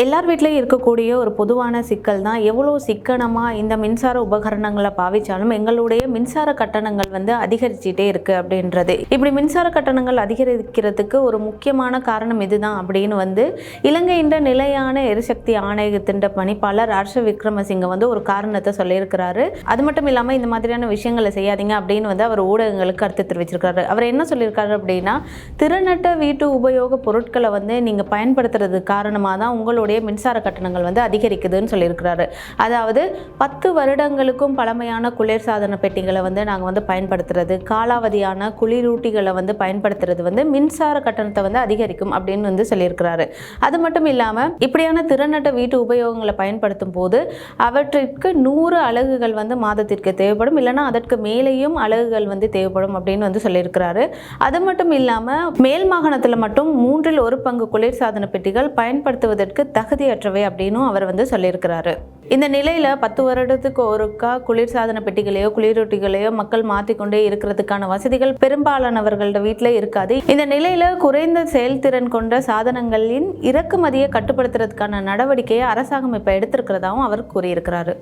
எல்லார் வீட்லேயும் இருக்கக்கூடிய ஒரு பொதுவான சிக்கல் தான் எவ்வளோ சிக்கனமாக இந்த மின்சார உபகரணங்களை பாவிச்சாலும் எங்களுடைய மின்சார கட்டணங்கள் வந்து அதிகரிச்சுட்டே இருக்குது அப்படின்றது. இப்படி மின்சார கட்டணங்கள் அதிகரிக்கிறதுக்கு ஒரு முக்கியமான காரணம் இதுதான் அப்படின்னு வந்து இலங்கையின் நிலையான எரிசக்தி ஆணையத்தின் பணிப்பாளர் ஹர்ஷ விக்ரமசிங்க வந்து ஒரு காரணத்தை சொல்லியிருக்கிறாரு. அது மட்டும் இல்லாமல் இந்த மாதிரியான விஷயங்களை செய்யாதீங்க அப்படின்னு வந்து அவர் ஊடகங்களுக்கு கருத்து தெரிவிச்சிருக்காரு அவர் என்ன சொல்லியிருக்காரு அப்படின்னா திறனட்ட வீட்டு உபயோக பொருட்களை வந்து நீங்கள் பயன்படுத்துறது காரணமாக தான் உங்களோட மக்களுடைய மின்சார கட்டணங்கள் வந்து அதிகரிக்குதுன்னு சொல்லியிருக்கிறாரு. அதாவது பத்து வருடங்களுக்கும் பழமையான குளிர்சாதன பெட்டிகளை வந்து நாங்கள் வந்து பயன்படுத்துறது காலாவதியான குளிரூட்டிகளை வந்து பயன்படுத்துறது வந்து மின்சார கட்டணத்தை வந்து அதிகரிக்கும் அப்படின்னு வந்து சொல்லியிருக்கிறாரு. அது மட்டும் இல்லாமல் இப்படியான திறனட்ட வீட்டு உபயோகங்களை பயன்படுத்தும் போது அவற்றிற்கு நூறு அலகுகள் வந்து மாதத்திற்கு தேவைப்படும் இல்லைன்னா அதற்கு மேலேயும் அலகுகள் வந்து தேவைப்படும் அப்படின்னு வந்து சொல்லியிருக்கிறாரு. அது மட்டும் இல்லாமல் மேல் மாகாணத்தில் மட்டும் மூன்றில் ஒரு பங்கு குளிர்சாதன பெட்டிகள் பயன்படுத்துவதற்கு தகுதியற்றவை அப்படின்னும் அவர் வந்து சொல்லியிருக்கிறாரு. இந்த நிலையில் பத்து வருடத்துக்கு ஒருக்கா குளிர்சாதன பெட்டிகளையோ குளிரொட்டிகளையோ மக்கள் மாற்றிக்கொண்டே இருக்கிறதுக்கான வசதிகள் பெரும்பாலானவர்களோட வீட்டில் இருக்காது. இந்த நிலையில் குறைந்த செயல்திறன் கொண்ட சாதனங்களின் இறக்குமதியை கட்டுப்படுத்துறதுக்கான நடவடிக்கையை அரசாங்கம் இப்போ எடுத்திருக்கிறதாவும் அவர் கூறியிருக்கிறாரு.